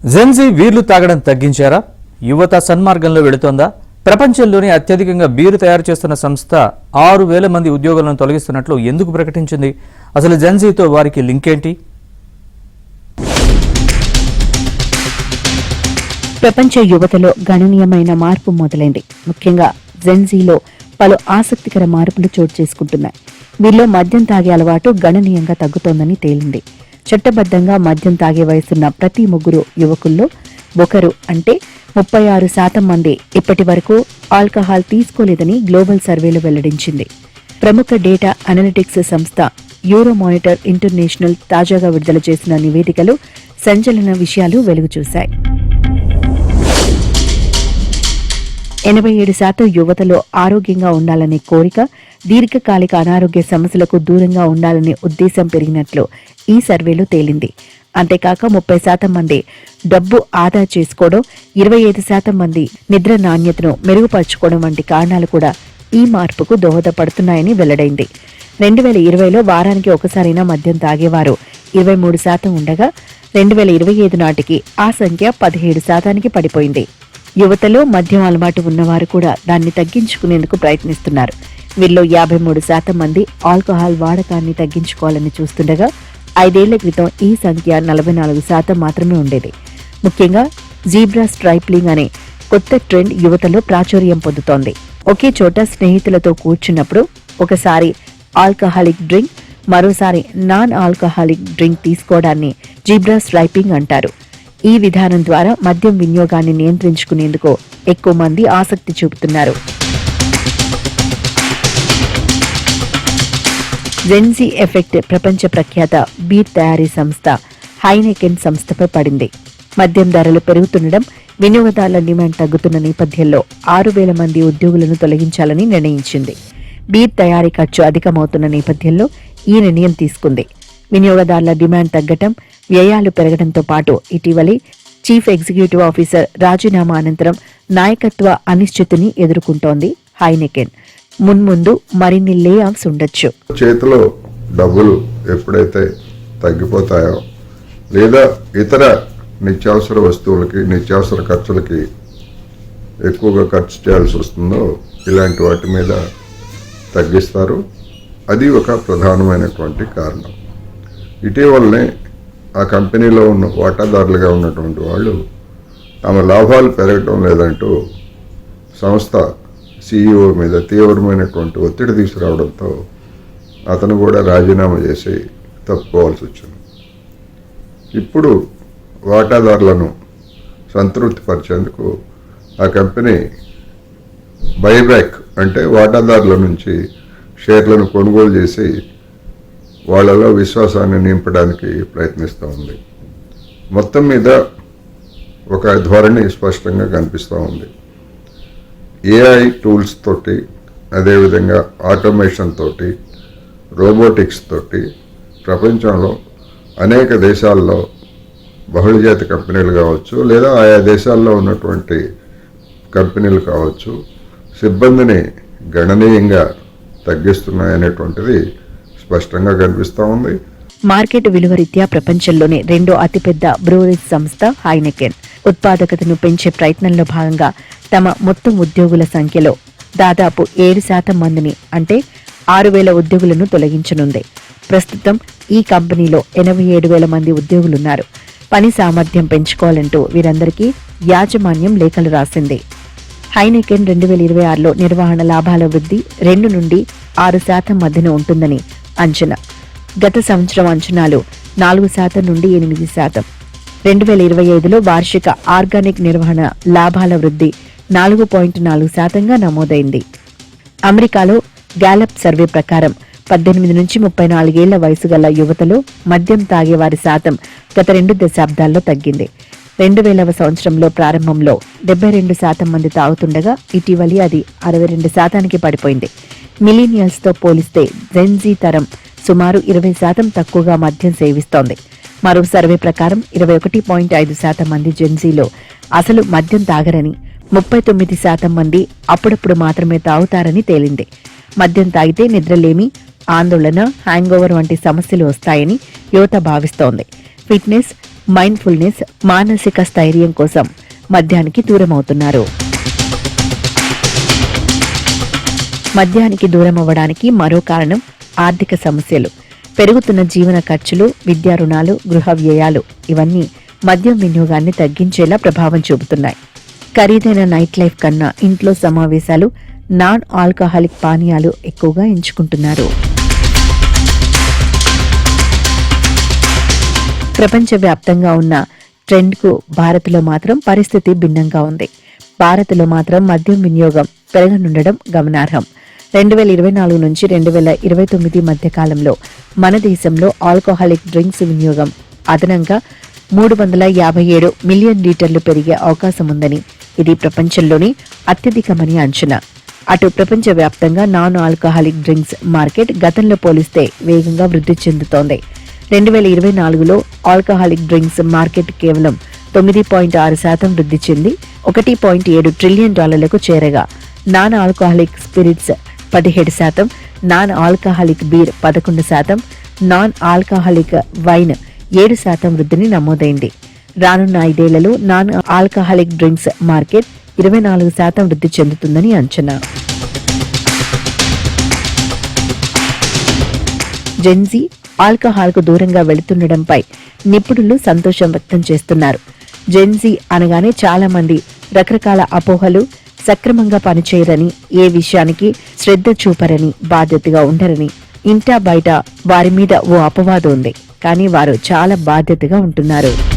Gen Z వీర్లు తాగడం తగ్గించారా? యువత సన్మార్గంలో వెళుతోందా? ప్రపంచంలోనే అత్యధికంగా బీరు తయారు చేస్తున్న సంస్థ ఆరు వేల మంది ఉద్యోగులను తొలగిస్తున్నట్లు ఎందుకు ప్రకటించింది? అసలు జెన్జీతో వారికి లింక్ ఏంటి? ప్రపంచ యువతలో గణనీయమైన మార్పు మొదలైంది. ముఖ్యంగా జెన్జీలో పలు ఆసక్తికర మార్పులు చోటు చేసుకుంటున్నాయి. వీరిలో మద్యం తాగే అలవాటు గణనీయంగా తగ్గుతోందని తేలింది. చట్టబద్ధంగా మద్యం తాగే వయసున్న ప్రతి ముగ్గురు యువకుల్లో ఒకరు అంటే ముప్పై ఆరు శాతం మంది ఇప్పటి వరకు ఆల్కహాల్ తీసుకోలేదని గ్లోబల్ సర్వేలో వెల్లడించింది. ప్రముఖ డేటా అనలిటిక్స్ సంస్థ యూరో మానిటర్ ఇంటర్నేషనల్ తాజాగా విడుదల చేసిన నివేదికలు సంచలన విషయాలు వెలుగుచూశాయి. ఎనభై ఏడు శాతం యువతలో ఆరోగ్యంగా ఉండాలనే కోరిక దీర్ఘకాలిక అనారోగ్య సమస్యలకు దూరంగా ఉండాలనే ఉద్దేశం పెరిగినట్లు ఈ సర్వేలో తేలింది. అంతేకాక ముప్పై శాతం మంది డబ్బు ఆదా చేసుకోవడం ఇరవై ఐదు శాతం మంది నిద్ర నాణ్యతను మెరుగుపరచుకోవడం వంటి కారణాలు కూడా ఈ మార్పుకు దోహదపడుతున్నాయని వెల్లడైంది. రెండు వేల ఇరవైలో వారానికి ఒకసారైనా మద్యం తాగేవారు ఇరవై మూడు శాతం ఉండగా రెండు వేల ఇరవై ఐదు నాటికి ఆ సంఖ్య పదిహేడు శాతానికి పడిపోయింది. యువతలో మద్యం అలవాటు ఉన్నవారు కూడా దాన్ని తగ్గించుకునేందుకు ప్రయత్నిస్తున్నారు. వీరిలో యాభై మూడు శాతం మంది ఆల్కహాల్ వాడకాన్ని తగ్గించుకోవాలని చూస్తుండగా ఐదేళ్ళ క్రితం ఈ సంఖ్య నలభై నాలుగు శాతం మాత్రమే ఉండేది. ముఖ్యంగా జీబ్రా స్ట్రైప్లింగ్ అనే కొత్త ట్రెండ్ యువతలో ప్రాచుర్యం పొందుతోంది. ఒకే చోట స్నేహితులతో కూర్చున్నప్పుడు ఒకసారి ఆల్కహాలిక్ డ్రింక్ మరోసారి నాన్ ఆల్కహాలిక్ డ్రింక్ తీసుకోవడాన్ని జీబ్రా స్ట్రైపింగ్ అంటారు. ఈ విధానం ద్వారా మద్యం వినియోగాన్ని నియంత్రించుకునేందుకు ఎక్కువ మంది ఆసక్తి చూపుతున్నారు. జెన్జీ ఎఫెక్ట్ ప్రపంచ ప్రఖ్యాత బీర్ తయారీ సంస్థ హైనెకెన్ సంస్థపై పడింది. మద్యం ధరలు పెరుగుతుండడం వినియోగదారుల డిమాండ్ తగ్గుతున్న నేపథ్యంలో ఆరు వేల మంది ఉద్యోగులను తొలగించాలని నిర్ణయించింది. బీర్ తయారీ ఖర్చు అధికమవుతున్న నేపథ్యంలో ఈ నిర్ణయం తీసుకుంది. వినియోగదారుల డిమాండ్ తగ్గటం వ్యయాలు పెరగడంతో పాటు ఇటీవలే చీఫ్ ఎగ్జిక్యూటివ్ ఆఫీసర్ రాజీనామా అనంతరం నాయకత్వ అనిశ్చితిని ఎదుర్కొంటోంది హైనెకెన్ మున్ముందు మరిన్ని లే ఆఫ్స్ ఉండొచ్చు. చేతిలో డబ్బులు ఎప్పుడైతే తగ్గిపోతాయో లేదా ఇతర నిత్యావసర వస్తువులకి నిత్యావసర ఖర్చులకి ఎక్కువగా ఖర్చు చేయాల్సి వస్తుందో ఇలాంటి వాటి మీద తగ్గిస్తారు. అది ఒక ప్రధానమైనటువంటి కారణం. ఇటీవలనే ఆ కంపెనీలో ఉన్న వాటాదారులుగా ఉన్నటువంటి వాళ్ళు తమ లాభాలు పెరగటం లేదంటూ సంస్థ సీఈఓ మీద తీవ్రమైనటువంటి ఒత్తిడి తీసుకురావడంతో అతను కూడా రాజీనామా చేసి తప్పుకోవాల్సి వచ్చింది. ఇప్పుడు వాటాదారులను సంతృప్తిపరిచేందుకు ఆ కంపెనీ బైబ్యాక్ అంటే వాటాదారుల నుంచి షేర్లను కొనుగోలు చేసి వాళ్ళలో విశ్వాసాన్ని నింపడానికి ప్రయత్నిస్తూ ఉంది. మొత్తం మీద ఒక ధోరణి స్పష్టంగా కనిపిస్తూ ఉంది. ఏఐ టూల్స్ తోటి అదేవిధంగా ఆటోమేషన్ తోటి రోబోటిక్స్ తోటి ప్రపంచంలో అనేక దేశాల్లో బహుళజాతి కంపెనీలు కావచ్చు లేదా ఆయా దేశాల్లో ఉన్నటువంటి కంపెనీలు కావచ్చు సిబ్బందిని గణనీయంగా తగ్గిస్తున్నాయనేటువంటిది స్పష్టంగా కనిపిస్తూ ఉంది. మార్కెట్ విలువ రీత్యా ప్రపంచంలోనే రెండో అతిపెద్ద బ్రూవరీస్ సంస్థ హైనెకెన్ ఉత్పాదకతను పెంచే ప్రయత్నంలో భాగంగా తమ మొత్తం ఉద్యోగుల సంఖ్యలో దాదాపు ఏడు శాతం మందిని అంటే ఆరు వేల ఉద్యోగులను తొలగించనుంది. ప్రస్తుతం ఈ కంపెనీలో ఎనభై ఏడు వేల మంది ఉద్యోగులున్నారు. పని సామర్థ్యం పెంచుకోవాలంటూ వీరందరికీ యాజమాన్యం లేఖలు రాసింది. హైనెకెన్ రెండు వేల ఇరవై ఆరులో నిర్వహణ లాభాల వృద్ధి రెండు నుండి ఆరు శాతం మధ్యన ఉంటుందని అంచనా. గత సంవత్సరం అంచనాలు నాలుగు శాతం నుండి ఎనిమిది శాతం. రెండు వేల ఇరవై ఐదులో వార్షిక ఆర్గానిక్ నిర్వహణ లాభాల వృద్ధి నాలుగు పాయింట్ నాలుగు శాతంగా నమోదైంది. అమెరికాలో గ్యాలప్ సర్వే ప్రకారం పద్దెనిమిది నుంచి ముప్పై నాలుగేళ్ళ వయసు గల యువతలో మద్యం తాగేవారి శాతం గత రెండు దశాబ్దాల్లో తగ్గింది. రెండు వేలవ సంవత్సరంలో ప్రారంభంలో డెబ్బై రెండు శాతం మంది తాగుతుండగా ఇటీవలి అది అరవై రెండు శాతానికి పడిపోయింది. మిలీనియల్స్తో పోలిస్తే జెన్జీ తరం సుమారు ఇరవై శాతం తక్కువగా మద్యం సేవిస్తోంది. మరో సర్వే ప్రకారం ఇరవై ఒకటి పాయింట్ ఐదు శాతం మంది జెన్జీలో అసలు మద్యం తాగరని ముప్పై తొమ్మిది శాతం మంది అప్పుడప్పుడు మాత్రమే తాగుతారని తేలింది. మద్యం తాగితే నిద్రలేమి ఆందోళన హ్యాంగోవర్ వంటి సమస్యలు వస్తాయని యువత భావిస్తోంది. ఫిట్నెస్ మైండ్ఫుల్నెస్ మానసిక స్థైర్యం కోసం మద్యానికి దూరమవుతున్నారు. మద్యానికి దూరం అవ్వడానికి మరో కారణం ఆర్థిక సమస్యలు. పెరుగుతున్న జీవన ఖర్చులు విద్యా రుణాలు గృహ వ్యయాలు ఇవన్నీ మద్యం వినియోగాన్ని తగ్గించేలా ప్రభావం చూపుతున్నాయి. ఖరీదైన నైట్ లైఫ్ కన్నా ఇంట్లో సమావేశాలు నాన్ ఆల్కహాలిక్ పానీయాలు ఎక్కువగా ఎంచుకుంటున్నారు. ప్రపంచవ్యాప్తంగా ఉన్న ట్రెండ్కు భారత్లో మాత్రం పరిస్థితి భిన్నంగా ఉంది. భారత్లో మాత్రం మద్యం వినియోగం పెరగనుండడం గమనార్హం. రెండు వేల ఇరవై నాలుగు నుంచి రెండు వేల ఇరవై తొమ్మిది మధ్య కాలంలో మన దేశంలో ఆల్కహాలిక్ డ్రింక్స్ వినియోగం అదనంగా మూడు వందల యాభై ఏడు మిలియన్ లీటర్లు పెరిగే అవకాశం ఉందని ఇది ప్రపంచంలోని అత్యధికమని అంచనా. అటు ప్రపంచవ్యాప్తంగా నాన్ ఆల్కహాలిక్ డ్రింక్స్ మార్కెట్ గతంలో పోలిస్తే వేగంగా వృద్ధి చెందుతోంది. రెండు వేల ఇరవై నాలుగులో ఆల్కహాలిక్ డ్రింక్స్ మార్కెట్ కేవలం తొమ్మిది పాయింట్ ఆరు శాతం వృద్ధి చెంది ఒకటి పాయింట్ ఏడు ట్రిలియన్ డాలర్లకు చేరగా. నాన్ ఆల్కహాలిక్ స్పిరిట్స్ పదిహేడు శాతం నాన్ ఆల్కహాలిక్ బీర్ పదకొండు శాతం నాన్ ఆల్కహాలిక్ వైన్ ఏడు శాతం వృద్ధిని నమోదైంది. రానున్న ఐదేళ్ళలో నాన్ ఆల్కహాలిక్ డ్రింక్స్ మార్కెట్ ఇరవై నాలుగు శాతం వృద్ధి చెందుతుందని అంచనా. జెన్జీ ఆల్కహాల్కు దూరంగా వెళుతుండడంపై నిపుణులు సంతోషం వ్యక్తం చేస్తున్నారు. జెన్జీ అనగానే చాలా మంది రకరకాల అపోహలు సక్రమంగా పనిచేయరని ఏ విషయానికి శ్రద్ధ చూపరని బాధ్యతగా ఉండరని. ఇంటా బయట వారి మీద ఓ అపవాదం ఉంది. కానీ వారు చాలా బాధ్యతగా ఉంటున్నారు.